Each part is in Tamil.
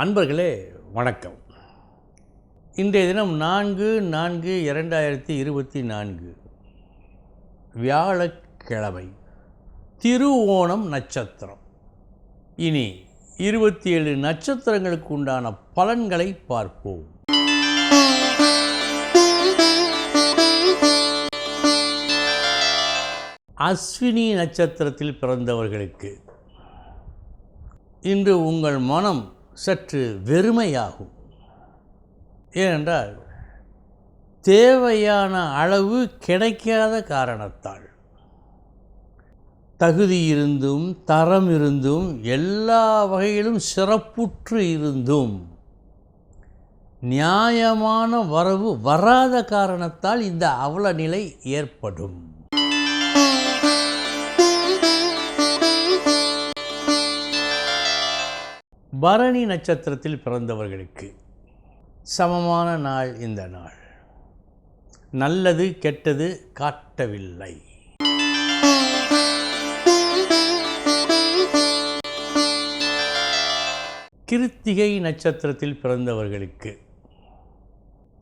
அன்பர்களே வணக்கம். இன்றைய தினம் நான்கு நான்கு இரண்டாயிரத்தி இருபத்தி நான்கு. வியாழக்கிழமை. திருவோணம் நட்சத்திரம். இனி இருபத்தி ஏழு நட்சத்திரங்களுக்கு உண்டான பலன்களை பார்ப்போம். அஸ்வினி நட்சத்திரத்தில் பிறந்தவர்களுக்கு. இன்று உங்கள் மனம் சற்று வெறுமையாகும். ஏனென்றால் தேவையான அளவு கிடைக்காத காரணத்தால். தகுதி இருந்தும் தரம் இருந்தும் எல்லா வகையிலும் சிறப்புற்று இருந்தும் நியாயமான வரவு வராத காரணத்தால் இந்த அவல நிலை ஏற்படும். பரணி நட்சத்திரத்தில் பிறந்தவர்களுக்கு சமமான நாள் இந்த நாள். நல்லது கெட்டது காட்டவில்லை. கிருத்திகை நட்சத்திரத்தில் பிறந்தவர்களுக்கு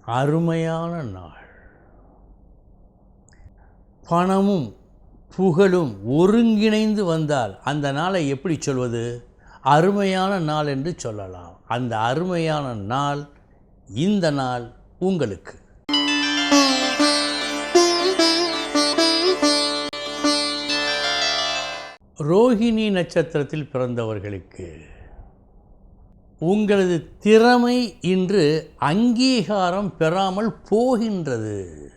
அருமையான நாள். பணமும் புகழும் ஒருங்கிணைந்து வந்தால் அந்த நாளை எப்படி சொல்வது? அருமையான நாள் என்று சொல்லலாம். அந்த அருமையான நாள் இந்த நாள் உங்களுக்கு. ரோஹிணி நட்சத்திரத்தில் பிறந்தவர்களுக்கு உங்களது திறமை இன்று அங்கீகாரம் பெறாமல் போகின்றது.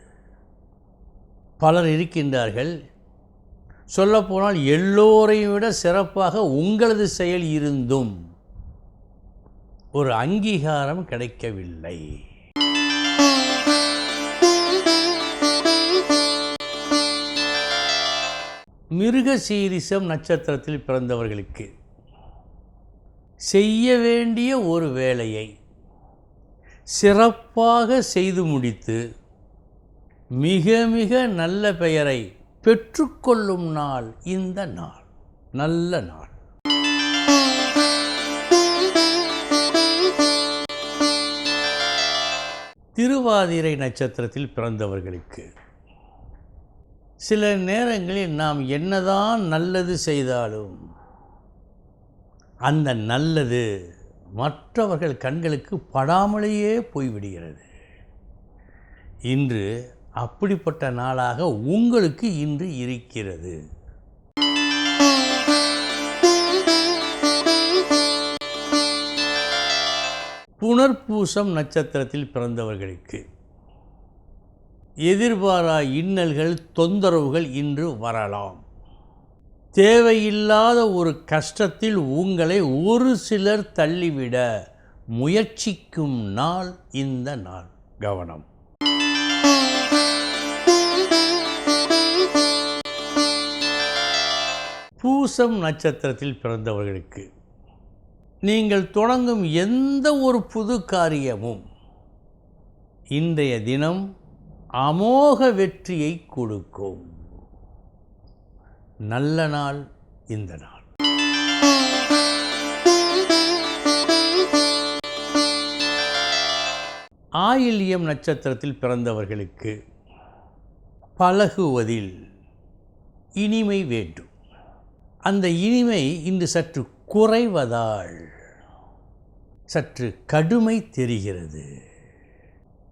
பலர் இருக்கின்றார்கள் சொல்லப்போனால் எல்லோரையும் விட சிறப்பாக உங்களது செயல் இருந்தும் ஒரு அங்கீகாரம் கிடைக்கவில்லை. மிருக சீரிசம் நட்சத்திரத்தில் பிறந்தவர்களுக்கு செய்ய வேண்டிய ஒரு வேலையை சிறப்பாக செய்து முடித்து மிக மிக நல்ல பெயரை பெற்றுக்கொள்ளும் நாள் இந்த நாள். நல்ல நாள். திருவாதிரை நட்சத்திரத்தில் பிறந்தவர்களுக்கு சில நேரங்களில் நாம் என்னதான் நல்லது செய்தாலும் அந்த நல்லது மற்றவர்கள் கண்களுக்கு படாமலேயே போய்விடுகிறது. இன்று அப்படிப்பட்ட நாளாக உங்களுக்கு இன்று இருக்கிறது. புனர்பூசம் நட்சத்திரத்தில் பிறந்தவர்களுக்கு. எதிர்பாரா இன்னல்கள் தொந்தரவுகள் இன்று வரலாம். தேவையில்லாத ஒரு கஷ்டத்தில் உங்களை ஒரு சிலர் தள்ளிவிட முயற்சிக்கும் நாள் இந்த நாள். கவனம். பூசம் நட்சத்திரத்தில் பிறந்தவர்களுக்கு நீங்கள் தொடங்கும் எந்த ஒரு புது காரியமும் இன்றைய தினம் அமோக வெற்றியை கொடுக்கும். நல்ல நாள் இந்த நாள். ஆயில்யம் நட்சத்திரத்தில் பிறந்தவர்களுக்கு பழகுவதில் இனிமை வேண்டும். அந்த இனிமை இன்று சற்று குறைவதால் சற்று கடுமை தெரிகிறது.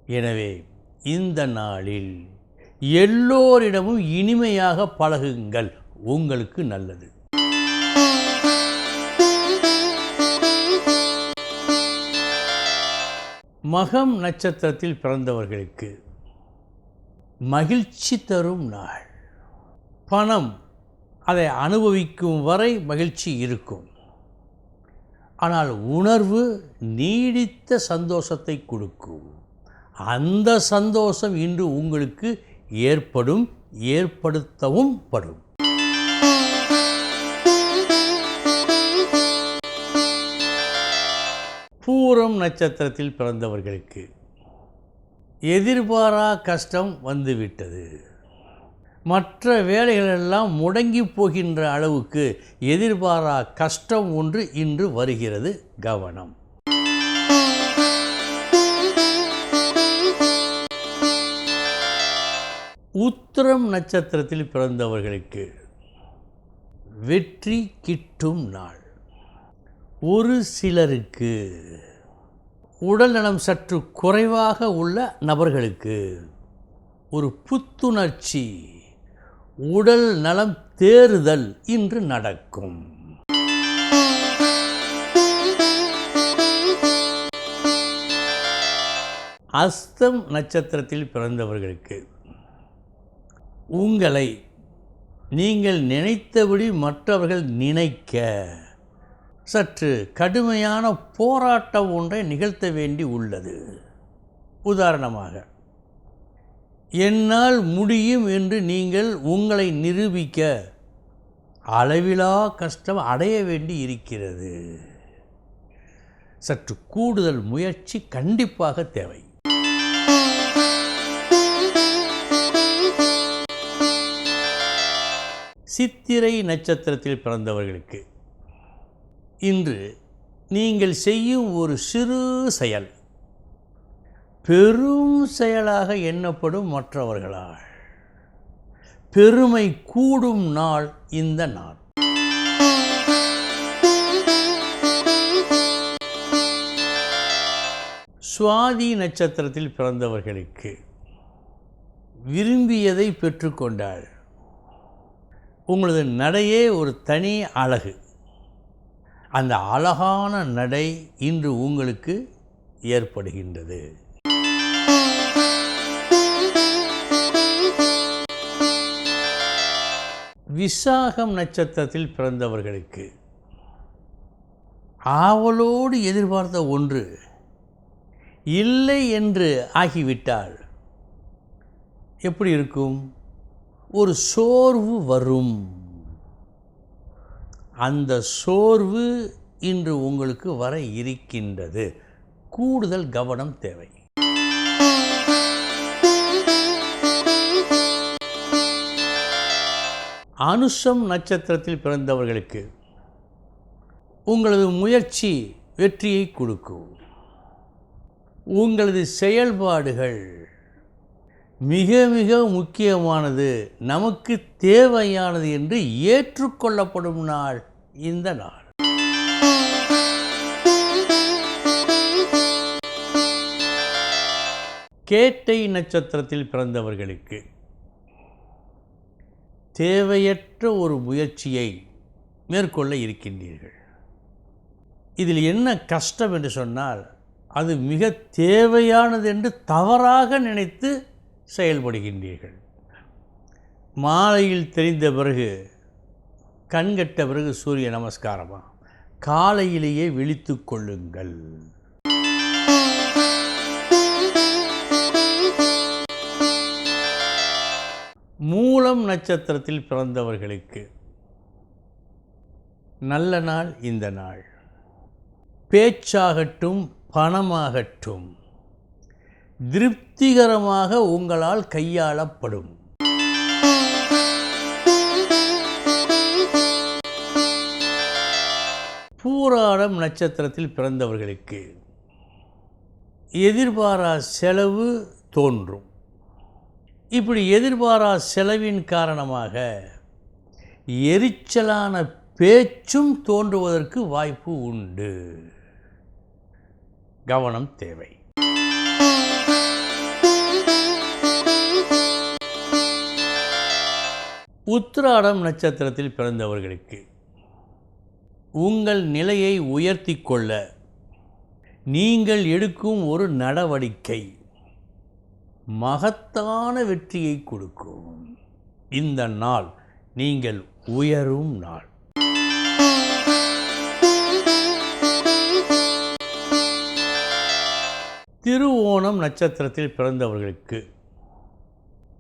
எனவே இந்த நாளில் எல்லோரிடமும் இனிமையாக பழகுங்கள். உங்களுக்கு நல்லது. மகம் நட்சத்திரத்தில் பிறந்தவர்களுக்கு மகிழ்ச்சி தரும் நாள். பணம் அதை அனுபவிக்கும் வரை மகிழ்ச்சி இருக்கும். ஆனால் உணர்வு நீடித்த சந்தோஷத்தை கொடுக்கும். அந்த சந்தோஷம் இன்று உங்களுக்கு ஏற்படும் ஏற்படுத்தவும் படும். பூரம் நட்சத்திரத்தில் பிறந்தவர்களுக்கு எதிர்பாரா கஷ்டம் வந்துவிட்டது. மற்ற வேலைகளெல்லாம் முடங்கி போகின்ற அளவுக்கு எதிர்பாரா கஷ்டம் ஒன்று இன்று வருகிறது கவனம். உத்திரம் நட்சத்திரத்தில் பிறந்தவர்களுக்கு வெற்றி கிட்டும் நாள். ஒரு சிலருக்கு உடல்நலம் சற்று குறைவாக உள்ள நபர்களுக்கு ஒரு புத்துணர்ச்சி. உடல் நலம் தேறுதல் இன்று நடக்கும். அஸ்தம் நட்சத்திரத்தில் பிறந்தவர்களுக்கு உங்களை நீங்கள் நினைத்தபடி மற்றவர்கள் நினைக்க சற்று கடுமையான போராட்டம் ஒன்றை நிகழ்த்த வேண்டி உள்ளது. உதாரணமாக என்னால் முடியும் என்று நீங்கள் உங்களை நிரூபிக்க. அளவிலா கஷ்டம் அடைய வேண்டி இருக்கிறது. சற்று கூடுதல் முயற்சி கண்டிப்பாக தேவை. சித்திரை நட்சத்திரத்தில் பிறந்தவர்களுக்கு இன்று நீங்கள் செய்யும் ஒரு சிறு செயல். பெரும் செயலாக எண்ணப்படும் மற்றவர்களால். பெருமை கூடும் நாள் இந்த நாள். சுவாதி நட்சத்திரத்தில் பிறந்தவர்களுக்கு விரும்பியதை பெற்றுக்கொண்டாள் உங்களது நடையே ஒரு தனி அழகு. அந்த அழகான நடை இன்று உங்களுக்கு ஏற்படுகின்றது. விசாகம் நட்சத்திரத்தில் பிறந்தவர்களுக்கு. ஆவலோடு எதிர்பார்த்த ஒன்று இல்லை என்று ஆகிவிட்டால் எப்படி இருக்கும்? ஒரு சோர்வு வரும். அந்த சோர்வு இன்று உங்களுக்கு வர இருக்கின்றது. கூடுதல் கவனம் தேவை. அனுஷம் நட்சத்திரத்தில் பிறந்தவர்களுக்கு உங்களது முயற்சி வெற்றியை கொடுக்கும். உங்களது செயல்பாடுகள் மிக மிக முக்கியமானது நமக்கு தேவையானது என்று ஏற்றுக்கொள்ளப்படும் நாள் இந்த நாள். கேட்டை நட்சத்திரத்தில் பிறந்தவர்களுக்கு தேவையற்ற ஒரு முயற்சியை மேற்கொள்ள இருக்கின்றீர்கள். இதில் என்ன கஷ்டம் என்று சொன்னால் அது மிக தேவையானது என்று தவறாக நினைத்து செயல்படுகின்றீர்கள். மாலையில் தெரிந்த பிறகு கண்கட்ட பிறகு சூரிய நமஸ்காரமா? காலையிலேயே விழித்து கொள்ளுங்கள். மூலம் நட்சத்திரத்தில் பிறந்தவர்களுக்கு நல்ல நாள் இந்த நாள். பேச்சாகட்டும் பணமாகட்டும் திருப்திகரமாக உங்களால் கையாளப்படும். பூராடம் நட்சத்திரத்தில் பிறந்தவர்களுக்கு எதிர்பாரா செலவு தோன்றும். இப்படி எதிர்பாரா செலவின் காரணமாக எரிச்சலான பேச்சும் தோன்றுவதற்கு வாய்ப்பு உண்டு. கவனம் தேவை. உத்திராடம் நட்சத்திரத்தில் பிறந்தவர்களுக்கு உங்கள் நிலையை உயர்த்தி கொள்ள நீங்கள் எடுக்கும் ஒரு நடவடிக்கை. மகத்தான வெற்றியை கொடுக்கும். இந்த நாள் நீங்கள் உயரும் நாள். திருவோணம் நட்சத்திரத்தில் பிறந்தவர்களுக்கு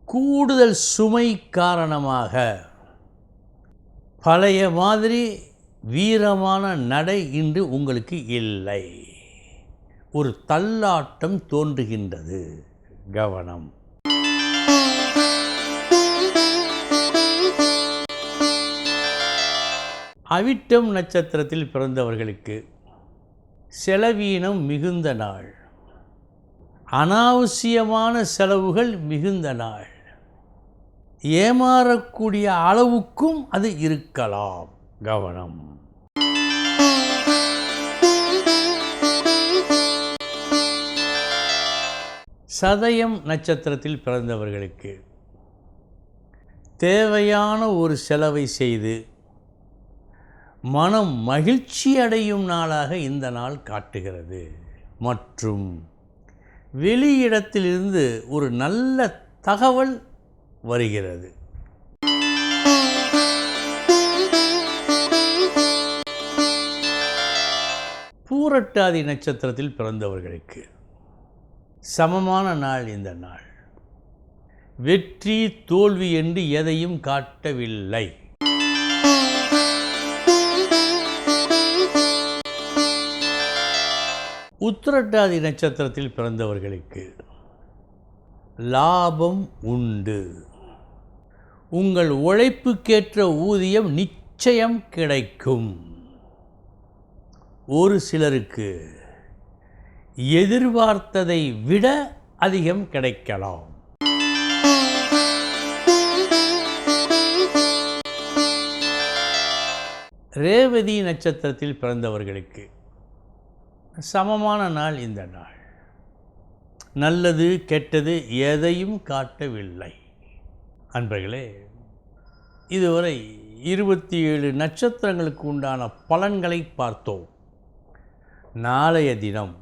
கூடுதல் சுமை காரணமாக பழைய மாதிரி வீரமான நடை இன்று உங்களுக்கு இல்லை. ஒரு தள்ளாட்டம் தோன்றுகின்றது. கவனம். அவிட்டம் நட்சத்திரத்தில் பிறந்தவர்களுக்கு செலவீனம் மிகுந்த நாள். அனாவசியமான செலவுகள் மிகுந்த நாள். ஏமாறக்கூடிய அளவுக்கும் அது இருக்கலாம். கவனம். சதயம் நட்சத்திரத்தில் பிறந்தவர்களுக்கு தேவையான ஒரு செலவை செய்து மனம் மகிழ்ச்சி அடையும் நாளாக இந்த நாள் காட்டுகிறது. மற்றும் வெளியிடத்திலிருந்து ஒரு நல்ல தகவல் வருகிறது. பூரட்டாதி நட்சத்திரத்தில் பிறந்தவர்களுக்கு சமமான நாள் இந்த நாள். வெற்றி தோல்வி என்று எதையும் காட்டவில்லை. உத்திரட்டாதி நட்சத்திரத்தில் பிறந்தவர்களுக்கு லாபம் உண்டு. உங்கள் உழைப்புக்கேற்ற ஊதியம் நிச்சயம் கிடைக்கும். ஒரு சிலருக்கு எதிர்பார்த்ததை விட அதிகம் கிடைக்கலாம். ரேவதி நட்சத்திரத்தில் பிறந்தவர்களுக்கு சமமான நாள் இந்த நாள். நல்லது கெட்டது எதையும் காட்டவில்லை. அன்பர்களே இதுவரை இருபத்தி ஏழு நட்சத்திரங்களுக்கு உண்டான பலன்களை பார்த்தோம். நாளைய தினம்